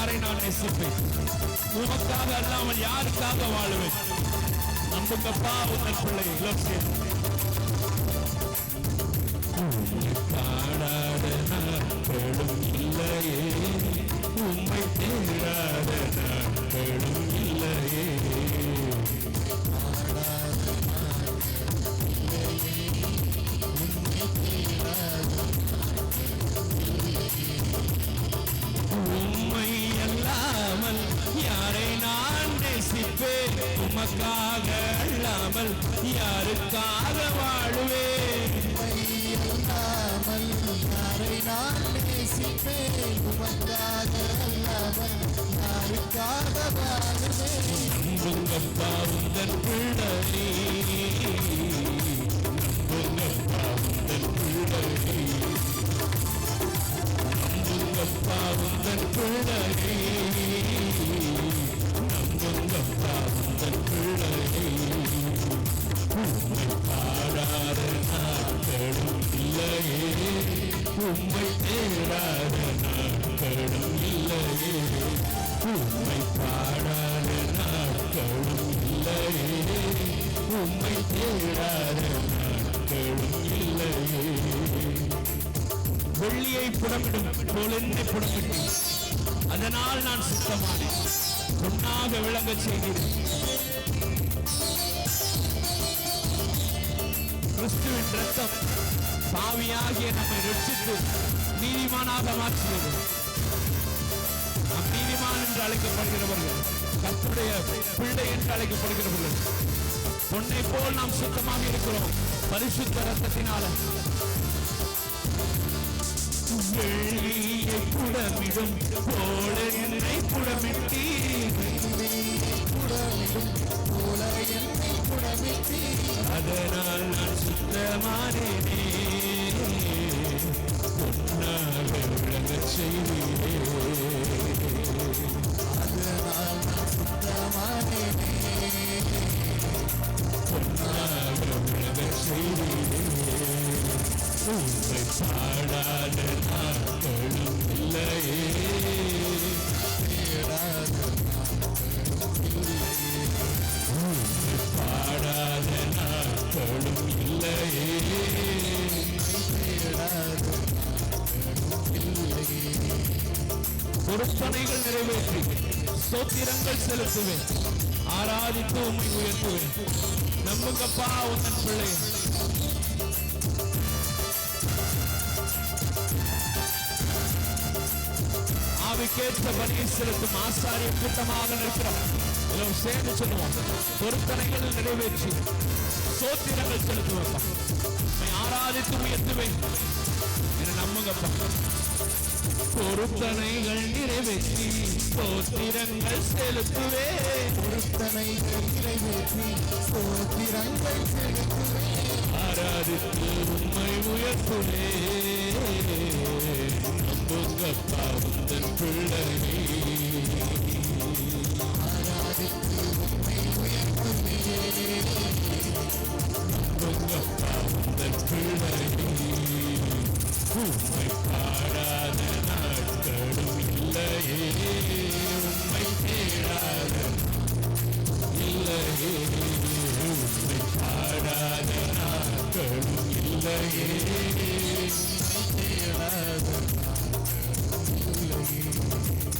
யாரை நான் நேசிப்பேன்? உனக்காக அல்லாமல் யாருக்காக வாழுவேன்? நம்புங்கப்பா உங்கள் பிள்ளை. இலட்சியம் பாடாத நாட்களும் இல்லையே. உம்மை தேடாத நாட்களும் இல்லையே. யாருக்காக வாழுவேன் யாரை நான் நேசிப்பேன் உமக்காக அல்லாமல் யாருக்காக வாழுவேன் பிள்ளை பிள்ளை பிள்ளை உம்மை தேடாத நாட்களும் இல்லையே உம்மை பாடாத நாட்களும் இல்லையே உம்மை தேடாத நாட்களும் இல்லையே வெள்ளியை புடமிடும் பொலென்னை புடமிட்டு அதனால் நான் சுத்தமானேன். பொன்னாக விளங்க செய்கிறேன். கிறிஸ்துவின் ரத்தம் பாவியாகிய நம்மை ரட்சித்து நீதிமானாக மாற்றியது. நம் நீதிமான் என்று அழைக்கப்படுகிறவர்கள் கத்துடைய பிள்ளை என்று அழைக்கப்படுகிறவர்கள் பொன்னை போல் நாம் சுத்தமாக இருக்கிறோம் பரிசுத்த ரத்தத்தினால வெள்ளியை புடமிடும் போல என்னை புடமிட்டீர். புடமிடும் போல என்னை அதனால் நான் சுத்தமானேனே பொன்னாக விளங்கச் செய்வீரே அதனால் நான் சுத்தமானேனே பொன்னாக விளங்கச் செய்வீரே பாடாத நாட்களும் இல்லையே. தேடாத பாடாத நாட்களும் இல்லையே பொருத்தனைகள் நிறைவேற்றி சோத்திரங்கள் செலுத்துவேன். ஆராதித்து உண்மை உயர்த்துவேன். நம்புங்கப்பா உந்தன் பிள்ளை. ஆவிக்கேற்ற பணியை செலுத்தும் ஆசாரிய கூட்டமாக நிற்கிறோம் சேர்ந்து சொல்லுவோம். பொருத்தனைகள் நிறைவேற்றி சோத்திரங்கள் செலுத்துவேன் உம்மை ஆராதித்து உயர்த்துவேன் என நம்புங்கப்பா. பொருத்தனைகள் நிறைவேற்றி சோத்திரங்கள் செலுத்துவேன். பொருத்தனைகள் நிறைவேற்றி சோத்திரங்கள் செலுத்துவேன். ஆராதித்து உண்மை உயர்த்துவே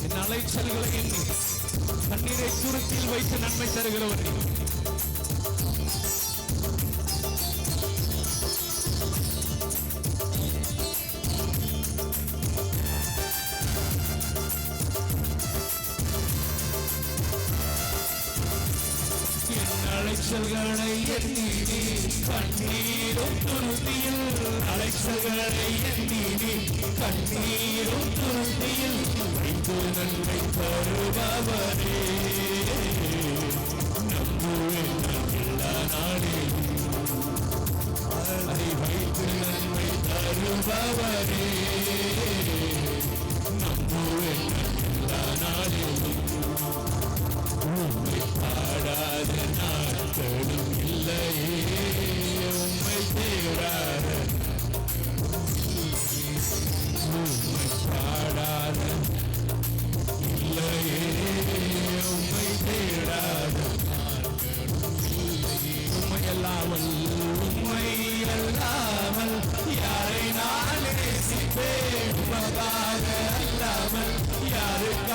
என் அலைச்சல்களையும் எண்ணி கண்ணீரை துருத்தில் வைத்து நன்மை தருகிறவர்கள் அலைச்சல்களை எண்ணி கண்ணீரும் துருத்தியில் அலைச்சல்களை எண்ணி கண்ணீரும் துருத்தியில் வைத்து நன்மை தருபவரே நம்புவேன் நான் எல்லா நாடே அதை வைத்து நன்மை தருபவரே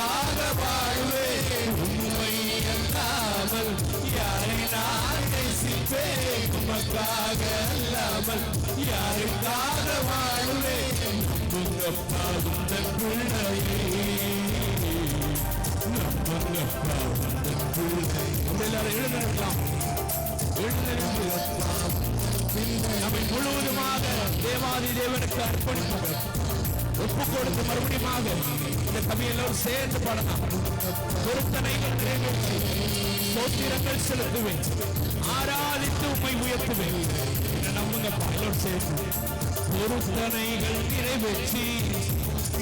யாருக்காக வாழ்வேன் உண்மை அல்லாமல் யாரை நான் நேசிப்பேன் உமக்காக அல்லாமல் யாருக்காக வாழ்வேன் உங்கப்பா உந்தன் பிள்ளையே நம்புங்கப்பா உந்தன் பிள்ளை எல்லாரும் எழுந்திருக்கலாம் எழுந்திருக்கலாம் நம்மை முழுவதுமாக தேவாதி தேவனுக்கு அர்ப்பணிப்போம் ஒப்பு கொடுத்து மறுபடியுமாக இந்த கவி எல்லோரும் சேர்ந்து பாடலாம். பொருத்தனைகள் நிறைவேற்றி. சோத்திரங்கள் செலுத்துவேன். ஆராதித்து உண்மை உயர்த்துவேன். நம்புங்கப்பா எல்லோரும் சேர்ந்து. பொருத்தனைகள் நிறைவேற்றி.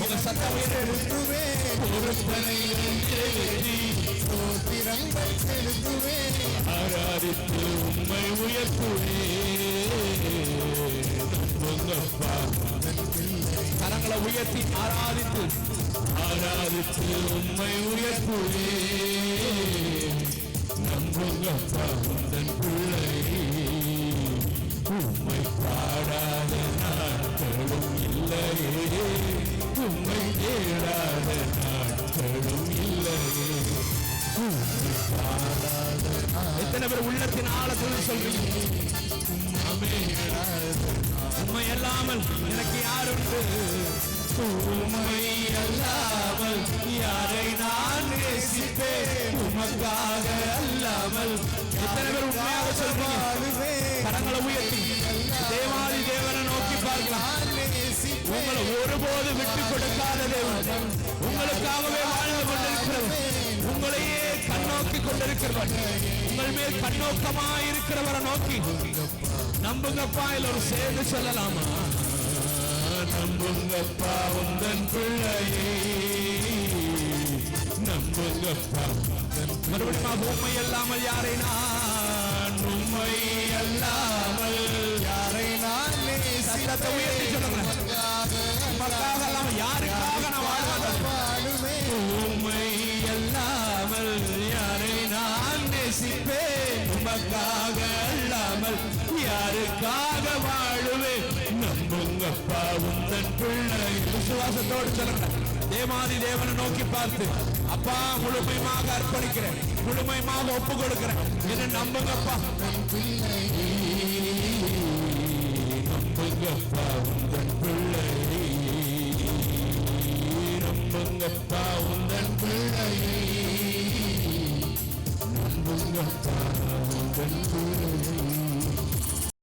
உங்க சத்தம் உயர்த்து செலுத்துவேன் பொருத்தனைகள் நிறைவேற்றி. ஸ்தோத்திரங்கள் செலுத்துவேன். ஆராதித்து உண்மை உயர்த்துவே நம்புங்கப்பா. கரங்களை உயர்த்தி ஆராதித்து. ஆராதித்து உண்மை உயர்த்துவே. நம்புங்கப்பா உந்தன் பிள்ளை. உண்மை பாடாத நாட்களும் இல்லையே. உண்மை தேடாத நாட்களும் இல்லையே. எத்தனை பேர் உள்ளத்தின் ஆழத்தில் சொல்றீங்க? உண்மை அல்லாமல் எனக்கு யார் உண்டு உண்மை அல்லாமல் யாரை நான் நேசிப்பேன் உமக்காக அல்லாமல் எத்தனை பேர் உண்மையாக சொல்றீங்க கரங்களை உயர்த்தி தேவாதி தேவனை நோக்கி பார்க்கலாம் உங்களை ஒருபோது விட்டு கொடுக்காத தேவன் உங்களுக்காகவே வாழ கண்ணோக்கி கொண்டிருக்கிறவர் உங்கள் மேல் கண்ணோக்கமா இருக்கிறவரை நோக்கி. நம்புங்கப்பா இல்ல ஒரு சேர்ந்து சொல்லலாமா? நம்புங்கப்பா உந்தன் பிள்ளையே. நம்புங்கப்பா மறுபடியும் உண்மை அல்லாமல் யாரை நான்? உண்மை அல்லாமல் யாரை நான் சத்தத்தை உயர்த்தி அல்லாமல் யாருக்காக வாழுவேன்? நம்புங்கப்பா தன் பிள்ளை. விசுவாசத்தோடு சொல்லுங்க. தேவாதி தேவனை நோக்கி பார்த்து அப்பா முழுமையாக அர்ப்பணிக்கிறேன். முழுமையாக ஒப்பு கொடுக்கிறேன். என்ன நம்புங்கப்பா நம்புங்கப்பா உந்தன் பிள்ளை. நம்புங்கப்பா உந்தன் பிள்ளை. நம்புங்கப்பா உந்தன் பிள்ளை.